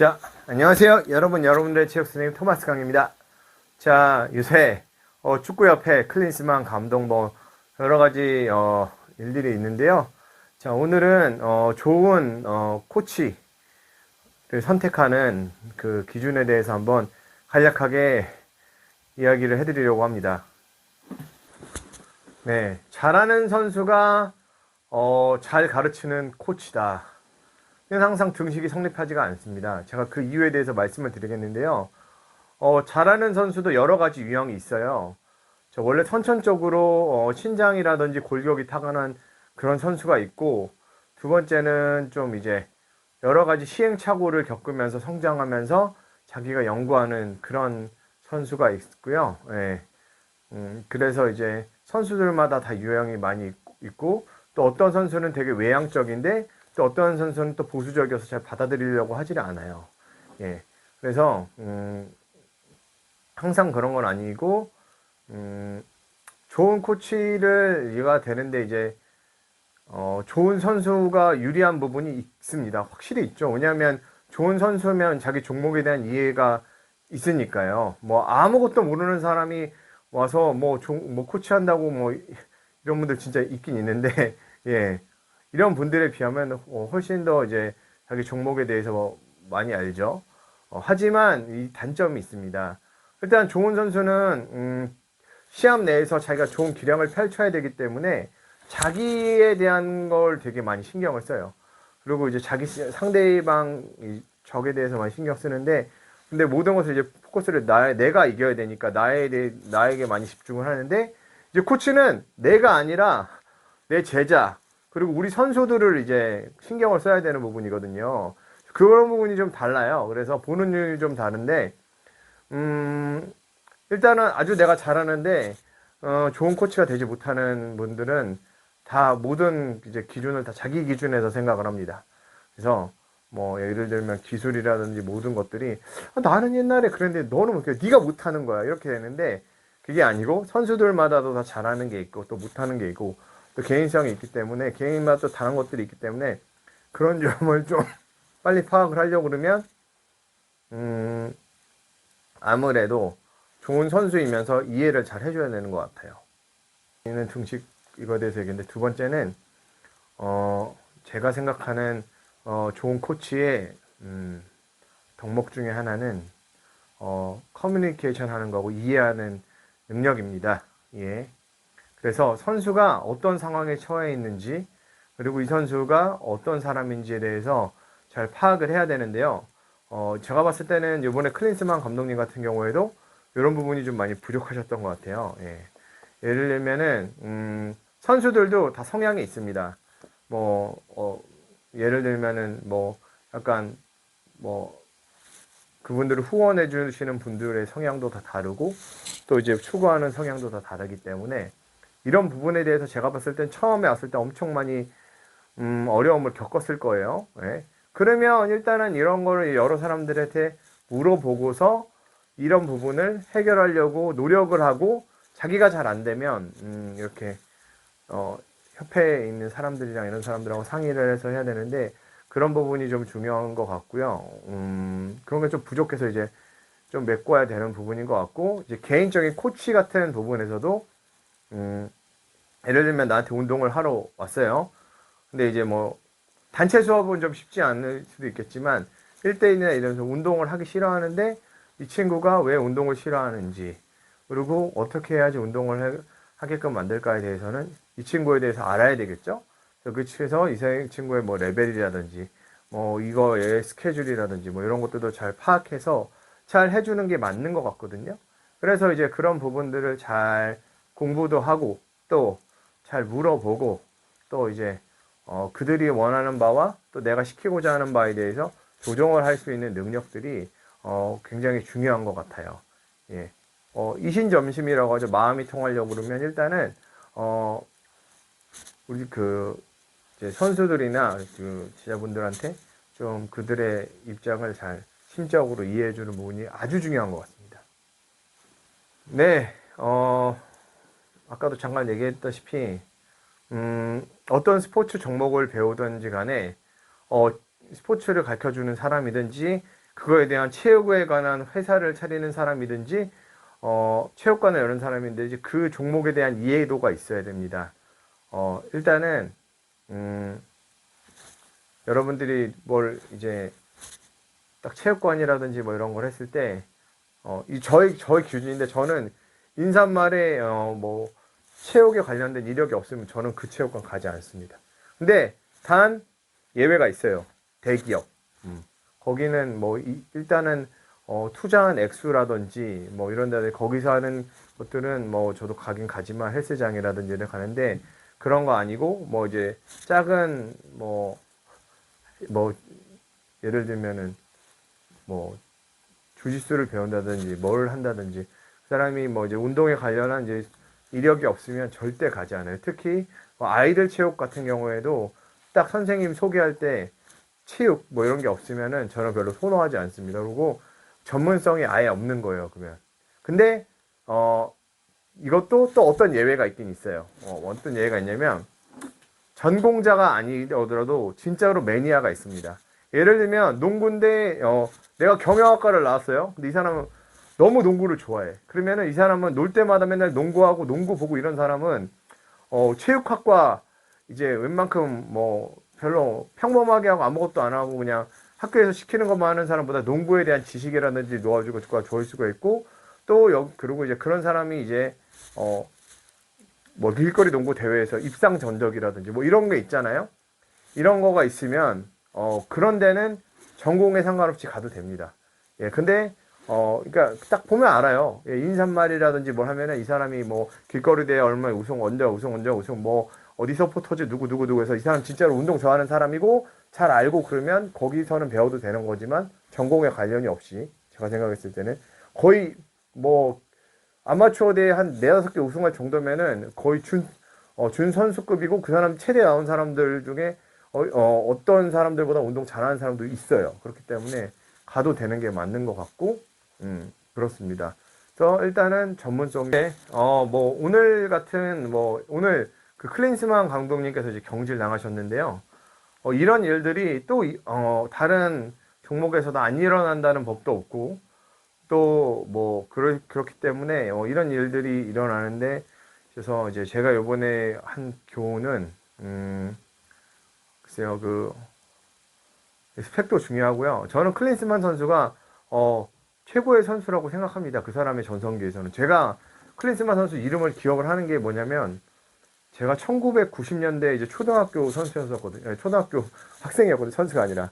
자, 안녕하세요. 여러분, 여러분들의 체육 선생님 토마스 강입니다. 자, 요새 어, 축구협회 클린스만 감독 뭐 여러 가지 어, 일들이 있는데요. 자, 오늘은 어, 좋은 어, 코치를 선택하는 그 기준에 대해서 한번 간략하게 이야기를 해드리려고 합니다. 네, 잘하는 선수가 어, 잘 가르치는 코치다. 이건 항상 등식이 성립하지가 않습니다. 제가 그 이유에 대해서 말씀을 드리겠는데요. 어, 잘하는 선수도 여러 가지 유형이 있어요. 저 원래 선천적으로 어, 신장이라든지 골격이 타고난 그런 선수가 있고, 두 번째는 좀 이제 여러 가지 시행착오를 겪으면서 성장하면서 자기가 연구하는 그런 선수가 있고요. 예. 음, 그래서 이제 선수들마다 다 유형이 많이 있- 있고, 또 어떤 선수는 되게 외향적인데, 또 어떤 선수는 또 보수적이어서 잘 받아들이려고 하질 않아요. 예. 그래서, 음, 항상 그런 건 아니고, 음, 좋은 코치를 이해가 되는데 이제, 어, 좋은 선수가 유리한 부분이 있습니다. 확실히 있죠. 왜냐하면 좋은 선수면 자기 종목에 대한 이해가 있으니까요. 뭐 아무것도 모르는 사람이 와서 뭐, 종, 뭐 코치한다고 뭐 이런 분들 진짜 있긴 있는데, 예. 이런 분들에 비하면 어, 훨씬 더 이제 자기 종목에 대해서 뭐 많이 알죠. 어, 하지만 이 단점이 있습니다. 일단 좋은 선수는 음, 시합 내에서 자기가 좋은 기량을 펼쳐야 되기 때문에 자기에 대한 걸 되게 많이 신경을 써요. 그리고 이제 자기 시- 상대방 이 적에 대해서 많이 신경 쓰는데 근데 모든 것을 이제 포커스를 나 내가 이겨야 되니까 나에 대해 나에게 많이 집중을 하는데 이제 코치는 내가 아니라 내 제자 그리고 우리 선수들을 이제 신경을 써야 되는 부분이거든요. 그런 부분이 좀 달라요. 그래서 보는 눈이 좀 다른데 음 일단은 아주 내가 잘하는데 어, 좋은 코치가 되지 못하는 분들은 다 모든 이제 기준을 다 자기 기준에서 생각을 합니다. 그래서 뭐 예를 들면 기술이라든지 모든 것들이 아, 나는 옛날에 그랬는데 너는 뭐 이렇게 네가 못하는 거야 이렇게 되는데 그게 아니고 선수들마다도 다 잘하는 게 있고 또 못하는 게 있고 또 개인성이 있기 때문에 개인마다 또 다른 것들이 있기 때문에 그런 점을 좀 빨리 파악을 하려고 그러면 음 아무래도 좋은 선수이면서 이해를 잘 해줘야 되는 것 같아요. 이는 등식 이거에 대해서 얘기했는데 두 번째는 어 제가 생각하는 어 좋은 코치의 음 덕목 중에 하나는 어 커뮤니케이션 하는 거고 이해하는 능력입니다. 예. 그래서 선수가 어떤 상황에 처해 있는지 그리고 이 선수가 어떤 사람인지에 대해서 잘 파악을 해야 되는데요. 어, 제가 봤을 때는 이번에 클린스만 감독님 같은 경우에도 이런 부분이 좀 많이 부족하셨던 것 같아요. 예. 예를 들면은 음, 선수들도 다 성향이 있습니다. 뭐 어, 예를 들면은 뭐 약간 뭐 그분들을 후원해 주시는 분들의 성향도 다 다르고 또 이제 추구하는 성향도 다 다르기 때문에 이런 부분에 대해서 제가 봤을 땐 처음에 왔을 때 엄청 많이 음, 어려움을 겪었을 거예요. 예. 그러면 일단은 이런 거를 여러 사람들한테 물어보고서 이런 부분을 해결하려고 노력을 하고 자기가 잘 안 되면 음, 이렇게 어, 협회에 있는 사람들이랑 이런 사람들하고 상의를 해서 해야 되는데 그런 부분이 좀 중요한 것 같고요. 음, 그런 게 좀 부족해서 이제 좀 메꿔야 되는 부분인 것 같고 이제 개인적인 코치 같은 부분에서도 음, 예를 들면 나한테 운동을 하러 왔어요. 근데 이제 뭐 단체 수업은 좀 쉽지 않을 수도 있겠지만 1대1이나 이러면서 운동을 하기 싫어하는데 이 친구가 왜 운동을 싫어하는지 그리고 어떻게 해야지 운동을 해- 하게끔 만들까에 대해서는 이 친구에 대해서 알아야 되겠죠. 그래서 이 친구의 뭐 레벨이라든지 뭐 이거의 스케줄이라든지 뭐 이런 것들도 잘 파악해서 잘 해주는 게 맞는 것 같거든요. 그래서 이제 그런 부분들을 잘 공부도 하고 또 잘 물어보고 또 이제 어, 그들이 원하는 바와 또 내가 시키고자 하는 바에 대해서 조정을 할 수 있는 능력들이 어, 굉장히 중요한 것 같아요. 예. 어, 이신점심이라고 하죠. 마음이 통하려고 그러면 일단은 어, 우리 그 선수들이나 그 지자분들한테 좀 그들의 입장을 잘 심적으로 이해해 주는 부분이 아주 중요한 것 같습니다. 네, 어, 아까도 잠깐 얘기했다시피, 음, 어떤 스포츠 종목을 배우든지 간에, 어, 스포츠를 가르쳐 주는 사람이든지, 그거에 대한 체육에 관한 회사를 차리는 사람이든지 어, 체육관을 여는 사람인데 그 종목에 대한 이해도가 있어야 됩니다. 어, 일단은 음, 여러분들이 뭘 이제 딱 체육관이라든지 뭐 이런 걸 했을 때 어, 이 저희 저희 기준인데 저는 인사말에 어, 뭐 체육에 관련된 이력이 없으면 저는 그 체육관 가지 않습니다. 근데 단 예외가 있어요. 대기업. 음. 거기는 뭐 이- 일단은 어, 투자한 액수라든지 뭐 이런 데들 거기서 하는 것들은 뭐 저도 가긴 가지만 헬스장이라든지 이런 데 가는데 그런 거 아니고 뭐 이제 작은 뭐뭐 예를 들면은 뭐 주짓수를 배운다든지 뭘 한다든지 그 사람이 뭐 이제 운동에 관련한 이제 이력이 없으면 절대 가지 않아요. 특히 뭐 아이들 체육 같은 경우에도 딱 선생님 소개할 때 체육 뭐 이런 게 없으면은 저는 별로 선호하지 않습니다. 그리고 전문성이 아예 없는 거예요. 그러면 근데 어 이것도 또 어떤 예외가 있긴 있어요. 어, 어떤 예외가 있냐면 전공자가 아니더라도 진짜로 매니아가 있습니다. 예를 들면 농구인데 어, 내가 경영학과를 나왔어요. 근데 이 사람은 너무 농구를 좋아해. 그러면은 이 사람은 놀 때마다 맨날 농구하고 농구 보고 이런 사람은 어, 체육학과 이제 웬만큼 뭐 별로 평범하게 하고 아무것도 안 하고 그냥 학교에서 시키는 것만 하는 사람보다 농구에 대한 지식이라든지 놓아주고 좋아할 수가 있고 또 여, 그리고 이제 그런 사람이 이제 어, 뭐 길거리 농구 대회에서 입상 전적이라든지 뭐 이런 게 있잖아요. 이런 거가 있으면 어 그런 데는 전공에 상관없이 가도 됩니다. 예, 근데 어 그러니까 딱 보면 알아요. 예, 인사말이라든지 뭘 하면은 이 사람이 뭐 길거리 대회 얼마에 우승 언제 우승 언제 우승 뭐 어디 서포터즈 누구 누구 누구 해서 이 사람 진짜로 운동 좋아하는 사람이고 잘 알고 그러면 거기서는 배워도 되는 거지만 전공에 관련이 없이 제가 생각했을 때는 거의 뭐 아마추어 대회 한 네다섯 개 우승할 정도면은 거의 준, 어, 준 선수급이고 그 사람 최대 나온 사람들 중에 어, 떤 사람들보다 운동 잘하는 사람도 있어요. 그렇기 때문에 가도 되는 게 맞는 것 같고, 음, 그렇습니다. 그래서 일단은 전문성에, 어, 뭐, 오늘 같은, 뭐, 오늘 그 클린스만 감독님께서 이제 경질 당하셨는데요. 어, 이런 일들이 또, 이- 어, 다른 종목에서도 안 일어난다는 법도 없고, 또뭐 그렇기 때문에 어, 이런 일들이 일어나는데 그래서 이제 제가 요번에 한 교훈은 음 글쎄요 그 스펙도 중요하고요. 저는 클린스만 선수가 어 최고의 선수라고 생각합니다. 그 사람의 전성기에서는 제가 클린스만 선수 이름을 기억을 하는 게 뭐냐면 제가 1990년대 이제 초등학교 선수였었거든요. 초등학교 학생이었거든요. 선수가 아니라.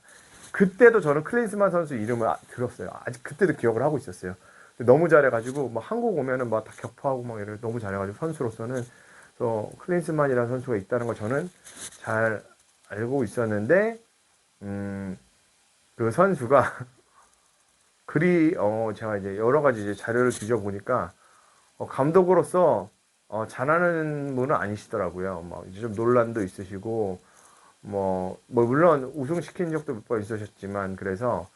그때도 저는 클린스만 선수 이름을 아- 들었어요. 아직 그때도 기억을 하고 있었어요. 너무 잘해가지고 막 한국 오면은 막 다 격파하고 막 이래 너무 잘해가지고 선수로서는 또 클린스만이라는 선수가 있다는 걸 저는 잘 알고 있었는데 음 그 선수가 그리 어 제가 이제 여러 가지 이제 자료를 뒤져 보니까 어, 감독으로서 어, 잘하는 분은 아니시더라고요. 막 이제 좀 논란도 있으시고 뭐, 뭐 물론 우승 시킨 적도 몇 번 있으셨지만 그래서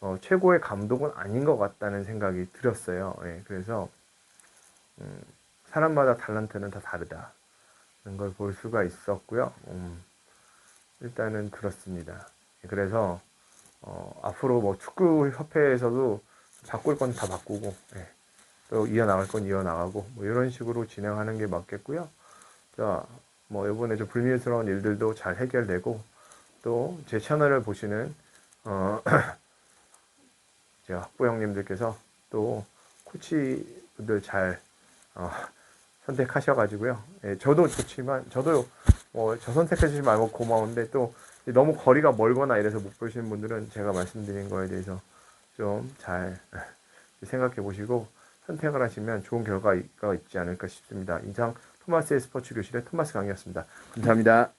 어, 최고의 감독은 아닌 것 같다는 생각이 들었어요. 예, 그래서 음, 사람마다 탤런트는 다 다르다 는 걸 볼 수가 있었고요. 음, 일단은 그렇습니다. 예, 그래서 어, 앞으로 뭐 축구 협회에서도 바꿀 건 다 바꾸고 예, 또 이어나갈 건 이어나가고 뭐 이런 식으로 진행하는 게 맞겠고요. 자, 뭐 이번에 좀 불미스러운 일들도 잘 해결되고 또 제 채널을 보시는 어, 제 학부 형님들께서 또 코치 분들 잘 어, 선택하셔가지고요. 예, 저도 좋지만 저도 뭐저 선택해 주시지 말고 고마운데 또 너무 거리가 멀거나 이래서 못 보시는 분들은 제가 말씀드린 거에 대해서 좀 잘 생각해 보시고 선택을 하시면 좋은 결과가 있지 않을까 싶습니다. 이상 토마스의 스포츠 교실의 토마스 강이었습니다. 감사합니다.